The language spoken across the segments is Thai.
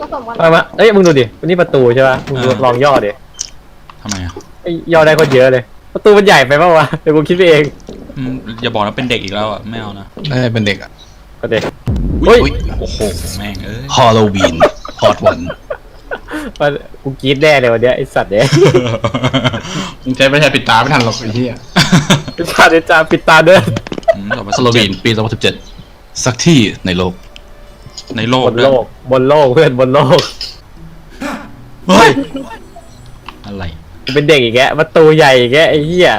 ผสมกันเอามาเอ้ยมึงดูดินี่ประตูใช่ป่ะมึงดูเออลองย่อดิทำไมอะไอ้ย่อได้คนเยอะเลย ประตูมันใหญ่ไปป่าวะเดี๋ยวกูคิดไปเองอืมอย่าบอกนะเป็นเด็กอีกแล้วอะไม่เอานะน่าจะเป็นเด็กอะก็เด็ก อุ้ยเฮ้ยโอ้โหแม่งเอ้ยฮอลโลวีนพอร์ตวันว่ากูกรีดแน่เลยวันเนี้ยไอ้สัตว์เนี่ย มึงใช้ไม่ใช่ปิดตาไม่ทันหรอกไอ้เหี้ยไอ้สัตว์เนี่ยจ้าปิดตาเดินอืมต่อไปฮอลโลวีนปี2017 สักที่ในโลก ในโลกบนด้วโลยกบนโลกเพื่อนบนโลก เฮ้ยอะไรกูเป็นเด็กอีกแกประตูใหญ่อีกแกไอ้เหี้ย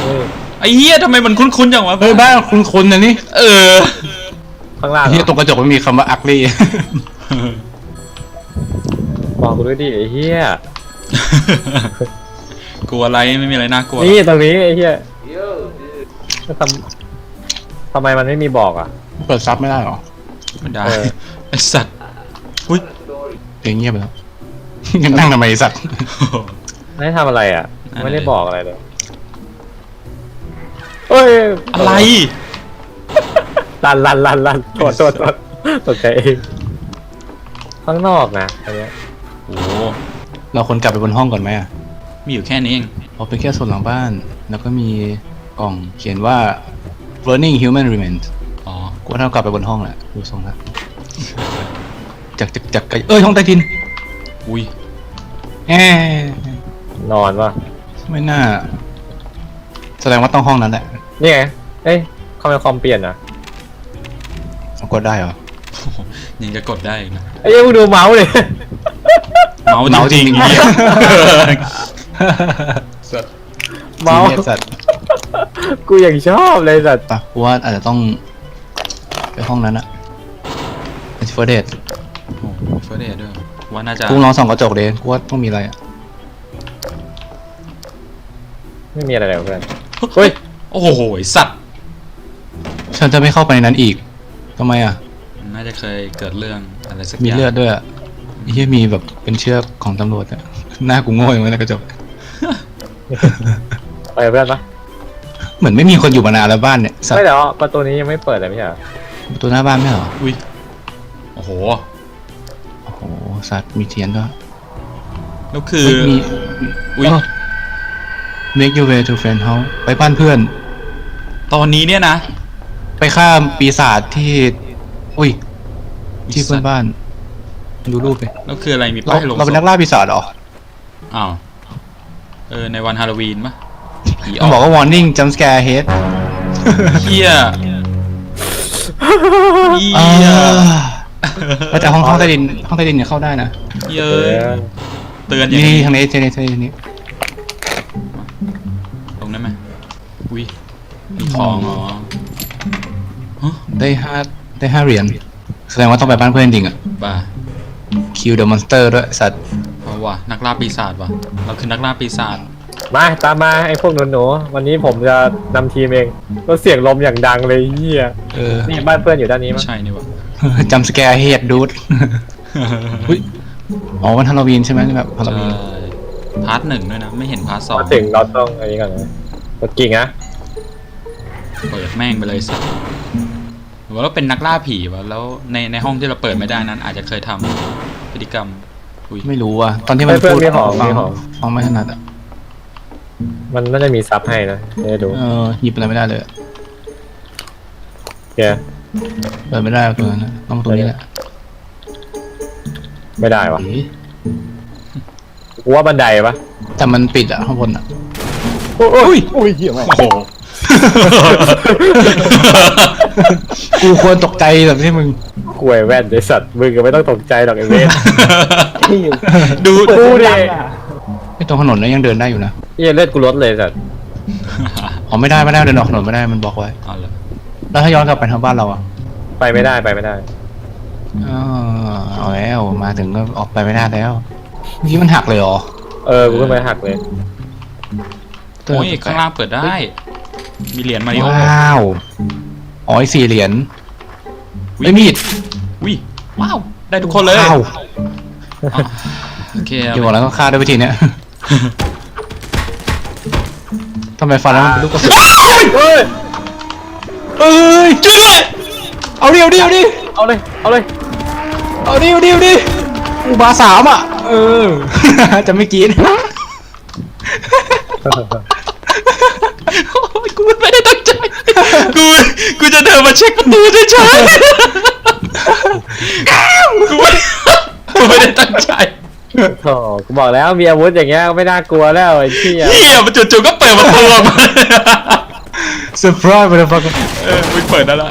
เฮ้ยไอ้เหี้ยทำไมมันคุ้นๆอย่างวะเฮ้ยบ้านคุณคุณนะนี่เออข้างล่างไอ้เหี้ยตรงกระจกไม่มีคำว่าอักลี่มองกูด้วยดิไอ้เหี้ยกลัวอะไรไม่มีอะไรน่ากลัวนี่ตรงนี้ไอ้เหี้ยแล้วทำ ทำไมมันไม่มีบอกอะ เปิดซับไม่ได้หรอไม่ได้เออ ไอ้สัตว์อุ้ยเพลงเงียบไปแล้วยังนั่งทำไมไอ้สัตว์ไม่ได้ทำอะไรอะนั่นไม่ได้เลยบอกอะไรเลยเฮ้ยอะไรลันลันลันลันโทษโทษโทษตกใจเองข้างนอกนะอันเนี้ยโอ้โหเราควรกลับไปบนห้องก่อนไหมอะมีอยู่แค่นี้เองเพราะเป็นแค่ส่วนหลังบ้าน แล้วก็มีกล่องเขียนว่า burning human remains อ๋อกูว่าเรากลับไปบนห้องแหละดูทรงแล้วจากจากจากไกลเอ้ยห้องใต้ดินอุ้ยแหมนอนวะไม่น่า แสดงว่าต้องห้องนั้นแหละนี่ไงเอ้ยคอมคอมเปลี่ยนนะเอากดได้เหรอยังจะกดได้อีกนะไอ้ยังมึงดูเมาส์เลย เมาส์เมาส์จริงจริงๆเหี้ยเมาส์จีเนียสสัตว์ กูยังชอบเลยสัตว์ปะกูว่าอาจจะต้องไปห้องนั้นอะเฟอร์เดตโอ้โหเฟิร์สเอด้วยว่าน่าจะกูลองส่องกระจกเลยกูว่าต้องมีอะไรอะไม่มีอะไรเลยเพื่อนเฮ้ยโอ้โหไอ้สัตว์ฉันจะไม่เข้าไปในนั้นอีกทำไมอะน่าจะเคยเกิดเรื่องอะไรสักมีอย่างเลือดด้วยอะไอ้เฮียมีแบบเป็นเชือกของตำรวจอะหน้ากูโง่อย่างนั้นในกระจกไปกับเพื่อนปะ เหมือนไม่มีคนอยู่มานานแล้วบ้านเนี่ยสัตไม่ว์เดี๋ยวประตูนี้ยังไม่เปิดเลยไม่ใช่เหรอประตูหน้าบ้านไม่เหรออุ้ยโอ้โห โอ้โหสัตว์มีเทียนด้วยแล้วคือ เฮ้ยมีอุ้ยเ make your way to friend house ไปบ้านเพื่อน ตอนนี้เนี่ยนะไปฆ่าปีศาจที่ อุ้ย ที่เพื่อนบ้าน ดูรูปไปแล้วคืออะไรมีเราป้ายลงเราเป็นศนักพล่าปีศาจเหรอ อ้าว เออ ในวันฮาโลวีนปะ ผีอต้อองกบอกว่า warning jump scare head เฮียเฮีอ่ายแต่ห้องห้องใต้ดินห้องใต้ดินเนี่ยเข้าได้นะ เย้เอยอเตือนอย่างนี่นี้ทางนี้ทางนี้ทางนี้ตรงนั้นไหมอุ้ยมีของอ๋อได้ห้าได้ห้าเหรียญแสดงว่าต้องไปบ้านเพื่อนจริงอะบ้าคิวเดอะมอนสเตอร์ด้วยสัตว์เพราะว่านักล่าปีศาจว่ะเราคือนักล่าปีศาจ มาตามมาไอ้พวกหนูๆวันนี้ผมจะนำทีมเองแล้วเสียงลมอย่างดังเลยเฮียเออนี่บ้านเพื่อนอยู่ด้านนี้ไม่มั้งใช่นี่วะ จำสแกร์เฮดดูดอุ๊ย อ๋อวันฮาโลวีนใช่ไหมแบบฮาโลใช่วีน พาร์ทหนึ่งด้วยนะ ไม่เห็นพาร์ทสองมาถึงเราต้องอันนี้ก่อนนะกดกิ่งนะเปิดแม่งไปเลยสัสหรือว่าเราเป็นนักล่าผีวะแล้วในในห้องที่เราเปิดไม่ได้นั้น อาจจะเคยทำพฤติกรรมอุ้ยไม่รู้อะ ตอนที่มันเพื่อนพูดมีของฟังมีของฟังไม่ถนัดอะ มันน่าจะมีซับให้นะไม่ได้ดูเออหยิบอะไรไม่ได้เลยโอเคเปิดไม่ได้ตัวนั้นอะต้องตัวนี้แหละไม่ได้วะเอ๊ะกูว่าบันไดปะแต่มันปิดอะข้างบนอะโอ้ยอุ้ยเหี้ยไม่โอ้โห กูควรตกใจแบบที่มึงกวยแว่นไอสัตว์มึงก็ไม่ต้องตกใจหรอกไอ้เว้ยดู กูดิไอ้ตรงถนนนั้นยังเดินได้อยู่นะเฮียเลือดกูลดเลยสัตว์อ๋อไม่ได้ไม่ได้เดินออกถนนไม่ได้มันบล็อกไว้ เอาละแล้วถ้าย้อนกลับไปทางบ้านเราอะไปไม่ได้ไปไม่ได้อ๋อเอาแล้วมาถึงก็ออกไปไม่ได้แล้วเมื่อกี้มันหักเลยเหรอเออกูเพิ่งไปหักเลยโอ้ยข้างล่างเปิดได้ มีเหรียญมาริโอว้าวอ๋อไอ้สี่เหรียญไม่มีดวิว้าว ได้ทุกคนเลยว้าวอ๋อโอเคเกี่ยวกับแล้วก็ฆ่าด้วยวิธีเนี้ย ทำไมฟันแล้วมันเป็นลูกกระสุนเฮ้ยเอ้ยช่วยด้วยเอาเดียวเดียวดิเอาเลย เอาเลย เอาดิเอาดิเอาดิอุบาสามอะ เออ จะไม่กินโอ้ยกูไม่ได้ตั้งใจกูกูจะเดินมาเช็คประตูเฉยๆกูไม่กูไม่ได้ตั้งใจ โถ่กูบอกแล้วมีอาวุธอย่างเงี้ยไม่น่ากลัวแล้วไอ้เชี่ยเฮียมันจู่ๆก็เปิดประตูออกมาเซอร์ไพรส์ไปเลยฟังเออมึงเปิดแล้วล่ะ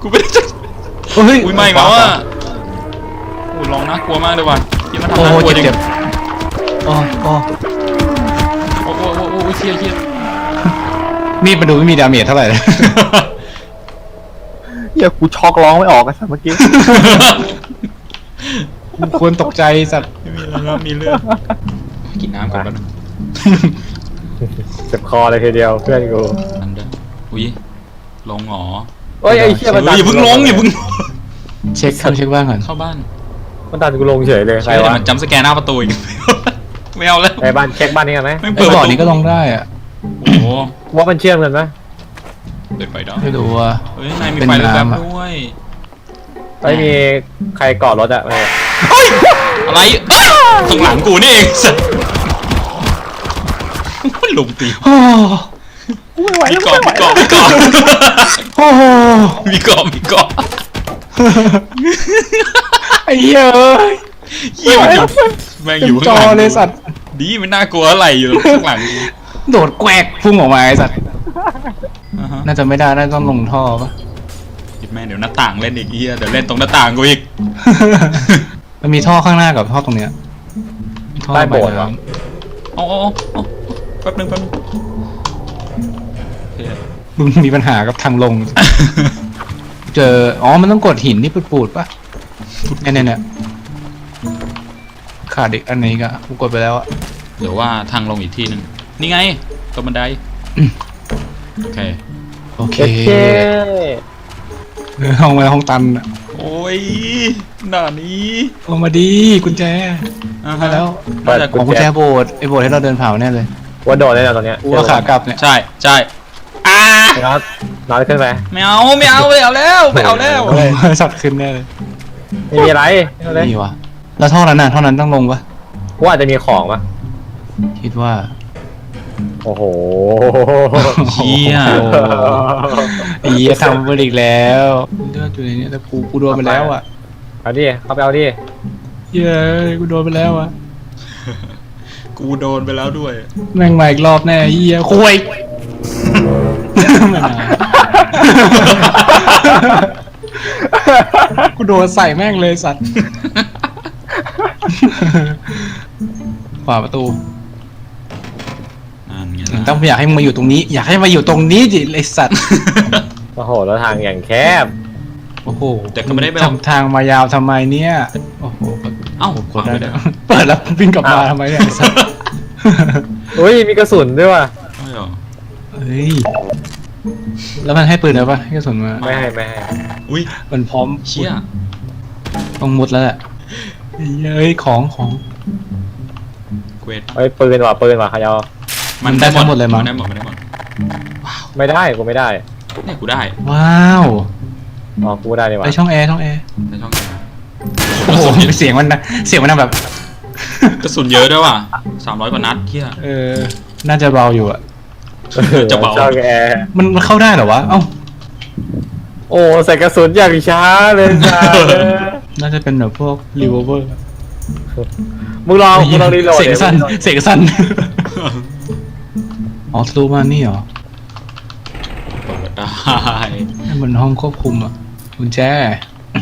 กูไม่ได้ตั้งเฮ้ยอุ้ยไม่แล้วอะโอ้ยลองน่ากลัวมากเลยว่ะที่มันทำโอ้น่าโหกลัวจริงเจ็บๆอ๋ออ๋อโอ้โหโอ้โหโอ้โหเฮียเฮียนี่มาดูไม่มีดาเมจเท่าไหร่เลยเฮียกูช็อกร้องไม่ออกไอ้สัสเมื่อกี้ ควรตกใจสัตว์ไม่มีแล้วครับมีเลือดกินน้ำก่อนแป๊บนึงเจ็บคอเลยทีเดียวเพื่อนกูอันเดอร์อุ้ยลงหงอโอ้ยไอ้เชี่ยเฮ้มันยดันอย่าเพิ่งลงอย่าเพิ่งเช็คต้องเช็คบ้างก่อนเข้าบ้านมันดันกูลงเฉยเลยใครเชื่อเดี๋ยววะมันจำสแกนหน้าประตูอีกไม่เอาแล้วไอ้บ้านเช็คบ้านนี้กันไหมไม่ไอ้เปิดบ่อประตูนี้ก็ลงได้อะโอ้โหว่ามันเชื่อมกันไหมเปิดไฟได้ไม่รู้ว่า เฮ้ยนายมีเป็นไฟแล้วแบบน้ำอะด้วยไม่มีใครเกาะรถอะเออ อะไรอ้าวข้างหลังกูนี่เองสัสลุมตีโอ้มีเกาะมีเกาะมีเกาะโอ้โหมีเกาะมีเกาะไอ้เหี้ยเอ้ยเหี้ยมันอยู่แม่งเต็อมยู่จข้างอหลังเลยสัตว์ดีมันน่ากลัวอะไรอยู่ข้างหลังกูโดดแกวกพุ่งออกมาไอ้สัตว์อ่าฮะน่าจะไม่ได้น่าจะต้องลงท่อปะคิดแม่งเดี๋ยวหน้าต่างเล่นอีกเหี้ยเดี๋ยวเล่นตรงหน้าต่างกูอีก มันมีท่อข้างหน้ากับท่อตรงเนี้ยท่อใต้โบสถ์ระเหรบาอยน้ำโอ้โอ้โอ้แป๊บนึงแป๊บนึงโอเคมึงมีปัญหากับทางลง เจอ อ๋อ มันต้องกดหินที่ปูดๆปะเนี่ยเนี่ยเนี่ยขาดอีกอันนี้ก็กูกดไปแล้วอะหรือว่าทางลงอีกที่หนึ่งนี่ไงตรงบันไดอืมโอเค โอเคเช็คเออห้องมาห้องตันอะ โอ้ยหน้านี้ลงมาดีกุญแจอ่ามาฮะแล้วน่าจะของกุญแจโบสถ์ไอ้โบสถ์ที่เราเดินผ่านแน่เลยว่าโดนแน่นอนตอนเนี้ยกูว่าขากลับเนี่ยใช่ใช่อ่าน็อตน็อตขึ้นไปไม่เอาไม่เอาไม่เอาแล้วไม่เอาแล้ว โอ้ยสัตว์ขึ้นแน่เลยไม่มีอะไรเอาเลยนี่วะแล้วท่อนั้นน่ะท่อนั้นต้องลงปะว่าอาจจะมีของปะคิดว่า โอ้โหเชี่ยโอ้โหไอ้เหี้ยทำมาอีกแล้วเลือดอยู่ในนี้แล้วกูกูโดนไปแล้วอะเอาดิเข้าไปเอาดิเย้ยกูโดนไปแล้วอะกูโดนไปแล้วด้วย แม่งมาอีกรอบแน่ไอ้เหี้ยคุยไม่น่ากูโดนใส่แม่งเลยสัตว์ขวาประตูนั่นไง ต้องอยากให้มึงมาอยู่ตรงนี้ อยากให้มาอยู่ตรงนี้ดิไอสัตว์ โอ้โหแล้วทางอย่างแคบ โอ้โหแต่ก็ไม่ได้ไปหรอก ทำทางมายาวทำไมเนี่ย โอ้โห เอ้ากดได้ไม่ได้เปิดแล้ววิ่งกลับมาทำไมเนี่ยไอ้สัตว์อุ้ยมีกระสุนด้วยว่ะ ไม่หรอเฮ้ย แล้วมันให้ปืนแล้วปะให้กระสุนมา ไม่ให้ไม่ให้อุ้ยมันพร้อมเชี่ยต้องมุดแล้วแหละเฮ้ยของของเกวดเอ้ยปืนว่ะปืนว่ะขยอ มันได้ทั้งหมดเลยมั้ง นได้หมดมันได้หมดไม่ได้กูไม่ได้เนี่ยกูได้ว้าวอ๋อกูได้ดีว่ะไปช่องแอร์ช่องแอร์ในช่องโอ้โหเสียงมันนะเสียงมันนะแบบ กระสุนเยอะด้วยว่ะสามร้อยกว่านัดเที่ย เออ น่าจะเบาอยู่อะจะเบา ช่องแอร์มันมันเข้าได้เหรอวะเอ้าโอ้ใส่กระสุนอย่างช้าเลยจ้าน่าจะเป็นแบบพวกรีเวอร์เวอร์มึงลองมึงลองรีโหลดเสียงดิสั้นมึงลองเสียงสั้น อ๋อทะลุมานี่เหรอเปิดได้นี่มันห้องควบคุมอะกุญแจ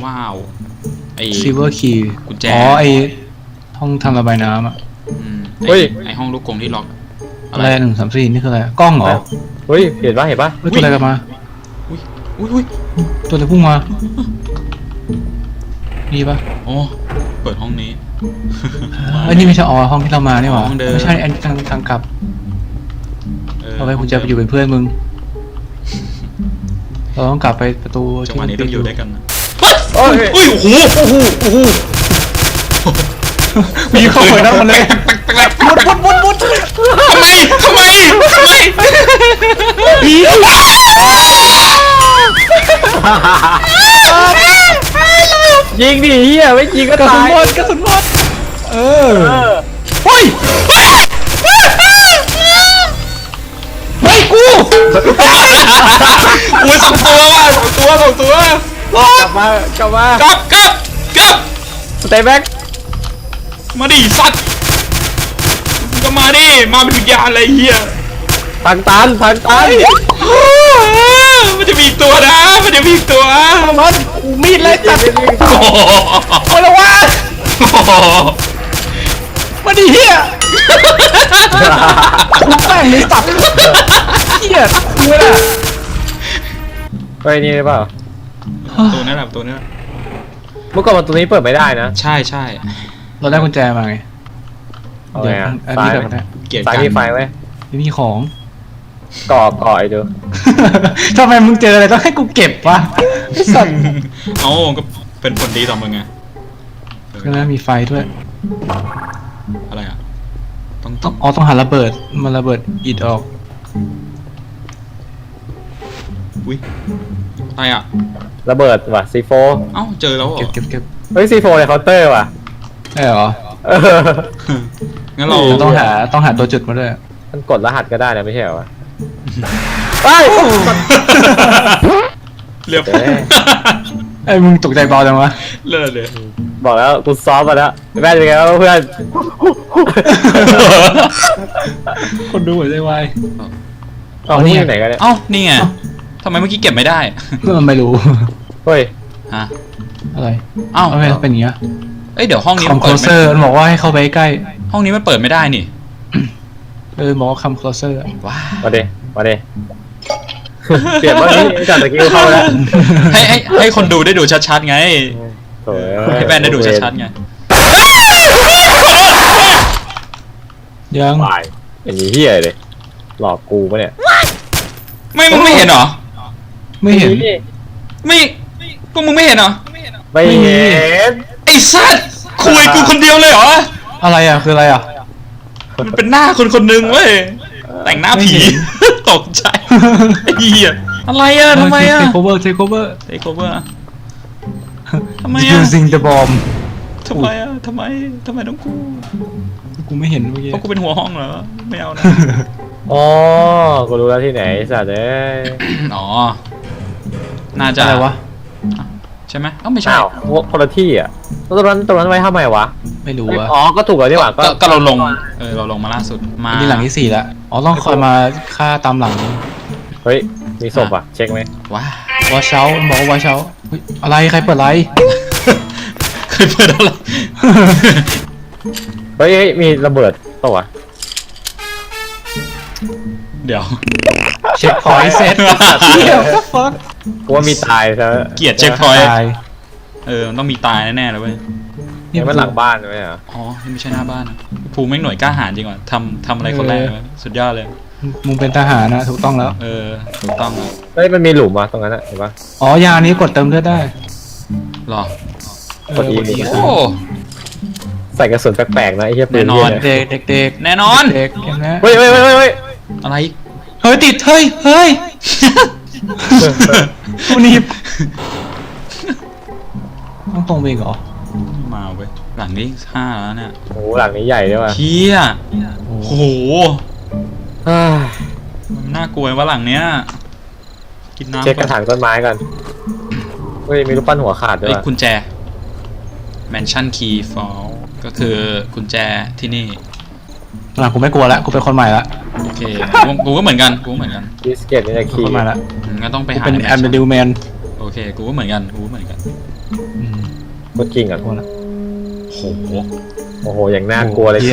ว้าว ไอ้ซิลเวอร์คีย์กุญแจอ๋อไอห้องทำระบายน้ำอะอืมไอ้ไอ้ห้องลูกกรงที่ล็อก อะไรหนึ่งสามสี่นี่คืออะไรกล้องเหรอเฮ้ย เห็นปะเห็นปะเฮ้ยตัวอะไรกันมาอุ้ยอุ้ยตัวอะไรพุ่งมานี่ปะโอ้เปิดห้องนี้ เอ้ยนี่ไม่ใช่อ๋อห้องที่เรามานี่หว่าห้องเดิม ไม่ใช่อันทางทางกลับ เอาไว้คุณจะไปอยู่เป็นเพื่อนมึง เราต้องกลับไปประตูจังหวะนี้ต้องอยู่ด้วยกันนะโอ้ยอุ้ยโอ้โหโอ้โหโอ้โหมีเข้าไปนั่นมาเลยมุดมุดมุดมุดทำไมทำไมทำไมผียิงดิเฮียไม่ยิงก็กระสุนตายหมดกระสุนหมดเออ อุ้ยสองตัวว่ะสองตัวสองตัวกลับมากลับมากลับกลับกลับสเตย์แบ็กมาดิสัตว์มึงก็มาดิมาเป็นวิญญาณอะไรเฮียทางตันทางตันมันจะมีอีกตัวนะมันจะมีอีกตัวมันมีดเลยตัดโอ้โหคนละว่ามาดิเฮียคุณแป้งเลยตัดเฮี ยกูน่ะเฮ้ยนี่หรือเปล่าตัวนั้นแหละตัวนั้นแหละเมื่อก่อนประตูนี้เปิดไม่ได้นะใช่ใช่เราได้กุญแจมาไงเอาไงอะอันซ้านี้ยแบบไหมนี้เกลียดซ้ายกันมีไฟไว้ไม่มีของ ก่อก่อไอ้ดูทำไมมึงเจออะไรต้องให้กูเก็บวะไอ้สัตว์เอ้าก็เป็นผลดีต่อมึงไงก็แล้วมีไฟด้วยอะไรอะต้องต้ต้อองงอ๋อต้องหาระเบิดมันระเบิดอิดออก อุ้ยอะไรอะ ระเบิดว่ะซีโฟเอ้าเจอแล้วเหรเก็บอเก็บเก็บเฮ้ยซีโฟในเคาน์เตอร์ว่ะได้เหรอเอองั้นเราเราต้องหาต้องหาตัวจุดมาด้วยมันกดรหัสก็ได้นะไม่ใช่เหรอวะเฮ้ยเรียบเอ๊ะไอ้ยมึงตกใจเบาจังวะเลิศเลยบอกแล้วกูซ้อมมาแล้วแม่เป็นไงบ้างเพื่อน คนดูหัวใจวายเอาเอานี่นี่ไหนกันเนี่ยเอ้านี่ไง ทำไมเมื่อกี้เก็บไม่ได้เพื่อนมันไม่รู้ เฮ้ย ฮะ อะไรเอ้าเอาไปเป็นอย่างเงี้ยเอ้ยเดี๋ยวห้องนี้คอมัมนโคเปิดเซไม่อร์มันบอกว่าให้เข้าไปใกล้ห้องนี้มันเปิดไม่ได้นี่ เออบอกว่าคัมโคเซอร์ว้ามาเดมาเดเปลี่ยนว่านี้จากตะกี้เข้าแล้วให้ให้ให้คนดูได้ดูชัดๆไง โถ่ให้แฟนได้ดูชัดๆไง ยัง ตายอย่างนี้เฮียเลย หลอกกูปะเนี่ย ไม่มึงไม่เห็นเหรอ ไม่เห็น ไม่พวกมึงไม่เห็นเหรอ ไม่เห็นไอ้สัตว์คุยกูคนเดียวเลยเหรอ อะไรอะคืออะไรอะ มันเป็นหน้าคนคนหนึ่งเว้ย แต่งหน้าผี ตกใจไอ้เหี้ยอะไรอะทำไมอะเทคโอเวอร์เทคโอเวอร์เทคโอเวอร์ทำไมอะ using the bomb ทำไมอะทำไมทำไมต้องกูกูไม่เห็นเมื่อกี้เพราะกูเป็นหัวห้องเหรอ ไม่เอานะ อ๋อกูรู้แล้วที่ไหนไอ้สัตว์เอ้ย อ๋อ น่าจะอะไรวะใช่ไหมเอ้าไม่ใช่อ้าวพวกคนละที่อะแล้วตรงนั้นตรงนั้นไว้ทำไมวะไม่รู้อะอ๋อก็ถูกแล้วนี่หว่าก็ก็เราลงเออเราลงมาล่าสุดมาอันนี้หลังที่สี่แล้วอ๋อต้องคอยมาฆ่าตามหลังเฮ้ยมีศพอะเช็คไหมว้าวอชเชาบอกว่าวอชเชาเฮ้ยอะไรใครเปิดไรเคยเปิดอะไร เฮ้ยเฮ้ยมีระเบิดปะวะเดี๋ยวเช็คพอยต์เซ็ตเฮียฟัก กูว่ามีตายซะเกลียดเช็คพอยต์ตายเออมันต้องมีตายแน่ๆเลยเว้ยเนี่ยมันหลังบ้านไหมอะอ๋อนี่ไม่ใช่หน้าบ้านนะภูมิแม่งหน่วยกล้าหาญจริงว่ะทำทำอะไรคนแรกเลยสุดยอดเลย มึงเป็นทหารนะถูกต้องแล้ว เออถูกต้องเลยเฮ้ยมันมีหลุมอะตรงนั้นอะเห็นปะ อ๋อยานี้กดเติมเลือดได้หรอเออกด E กด E โอ้ใส่กระสุนแปลกๆนะไอ้เหี้ยปืนแน่นอนเหี้ยเด็กเด็กแน่นอน เด็กเห็นไหมเฮ้ยเฮ้ยเฮ้ยเฮ้ยเฮ้ยอะไร เฮ้ยติดเฮ้ยเฮ้ย กูหนีบต้องตรงไปอีกเหรอมาเว้ยหลังนี้ห้าแล้วเนี่ยโอ้โหหลังนี้ใหญ่ด้วยว่ะเฮียโอ้โหมันน่ากลัวว่าหลังเนี้ยกินน้ำเช็คกระถางต้นไม้กันเฮ้ยมีรูปปั้นหัวขาดด้วยเอ้ยว่ะกุญแจ Mansion Key f o l ก็คือกุญแจที่นี่หลังกูไม่กลัวแล้วกูเป็นคนใหม่ละ โอเคกูกูก็เหมือนกันกูก็เหมือนกันดิสเกตนี่จะกูคีคนย์ใหม่ละอืมงั้นต้องไปกูหาเป็นในแอมเบ Mansion ดิวแมนโอเคกูก็เหมือนกันกูก็เหมือนกันกดกิ่งอะกลัวละโหโอ้โห อย่างน่ากลัวเลยหี้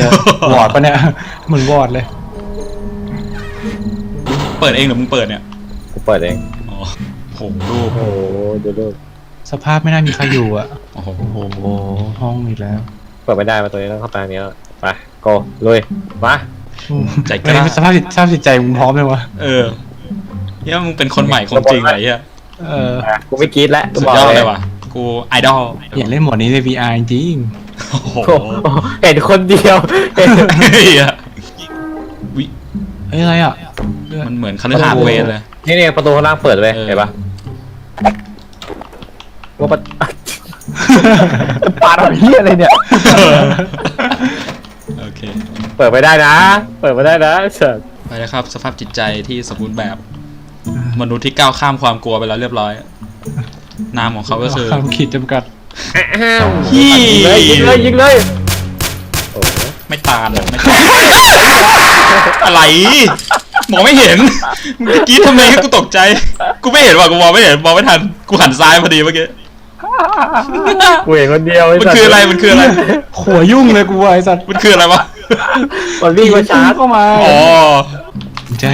วอร์ดปะเนี่ยเหมือนวอร์ดเลยเปิดเองหรือมึงเปิดเนี่ยกูเปิดเอง อ๋อโหรูปโอ้โหดูรูปสภาพไม่น่ามีใครอยู่อะโอ้โหโอ้โหห้องอีกแล้ว เปิดไม่ได้มาตัวนี้ต้องเข้าไปทางนี้แล้วไปโกลุย มา ใจกเฮ้ยล้า สภาพจิตสภาพจิตใจมึงพร้อมเลยวะ เออเฮียมึงเป็นคนใหม่ของจริงไรเฮียเอออะกูไม่กรี๊ดแล้วกูสุดบอกยอดเลเลยยว่ะ กูไอดอลอยากเล่นหมดนี้ใน VR จริงโอ้โหโอ้โหเห็นคนเดียวเห็นเฮียวิเฮ้ยอะไรอะมันเหมือนคฤหาสน์เวทเลย นี่เนี่ยประตูข้างล่างเปิดไว้เออ เห็นปะว่าปะปาดอะไรเหี้ยอะไรเนี่ย โอเค เปิดไม่ได้นะ เปิดไม่ได้นะเชิญไปแล้วครับ สภาพจิตใจที่สมบูรณ์แบบ มนุษย์ที่ก้าวข้ามความกลัวไปแล้วเรียบร้อยนามของเขาก็คือคำขีดจำกัดฮี่ยิงเลยยิงเลยยิงเลยโอ้โหไม่ตานอะไม่ตานอะไรมองไม่เห็นเมื่อกี้ทำไมให้กูตกใจ กูไม่เห็นว่ะกูมองไม่เห็นมองไม่ทันกูหันซ้ายพอดีเมื่อกี้กูเห็นคนเดียวมันคืออะไรมันคืออะไรหัวยุ่งเลยกูไอ้สัตว์มันคืออะไรวะ มันวิ่งมาชาร์จเข้ามาอ๋อแจ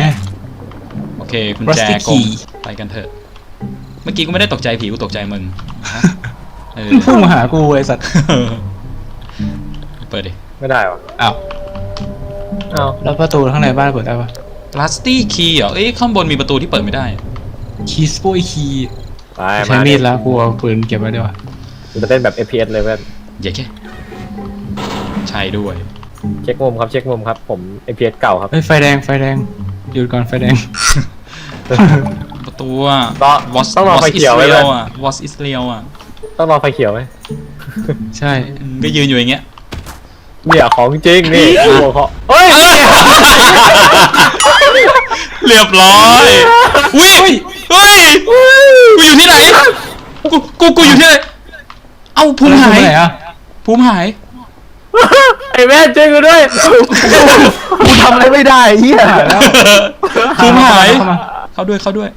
โอเคคุณแจ Rusty กง key ไปกันเถอะ เมื่อกี้กูไม่ได้ตกใจผีกูตกใจมึงฮะเออ พุ่งมาหากูไอ้สัตว์เปิดดิ ไม่ได้วะอ้าวอ้าวแล้วประตูข้างในบ้านเปิดได้ปะ Rusty key เหรอ เอ้ยข้างบนมีประตูที่เปิดไม่ได้ คีสโป้ยคีไปใช้มีดแล้วกูเอาปืนเก็บไว้ด้วยวะกูจะเต้นแบบ FPS เลยเพื่อนเย้แค่ใช่ด้วย เช็คมุมครับเช็คมุมครับ ผม FPS เก่าครับ เฮ้ยไฟแดงไฟแดงหยุดก่อนไฟแดง ประตูอะต้อง Was ต้องรอ Was ไฟเขียวไว้เลย Israel อะ Was Israel อะต้องรอไฟเขียวไหมใช่ก็ยืนอยู่อย่างเงี้ย เนี่ยของจริงนี่กูบอกเขาเฮ้ยเรียบร้อยอุ้ยเฮ้ยกูอยู่ที่ไหนกูกูกูอยู่ที่ไหนเอ้าภูมิหายแล้วกูไปไหนอะภูมิหาย ไอ้แม่จริงกูด้วยกูทำอะไรไม่ได้เหี้ยแล้วภูมิหายเข้ามาเข้าด้วยเข้าด้วย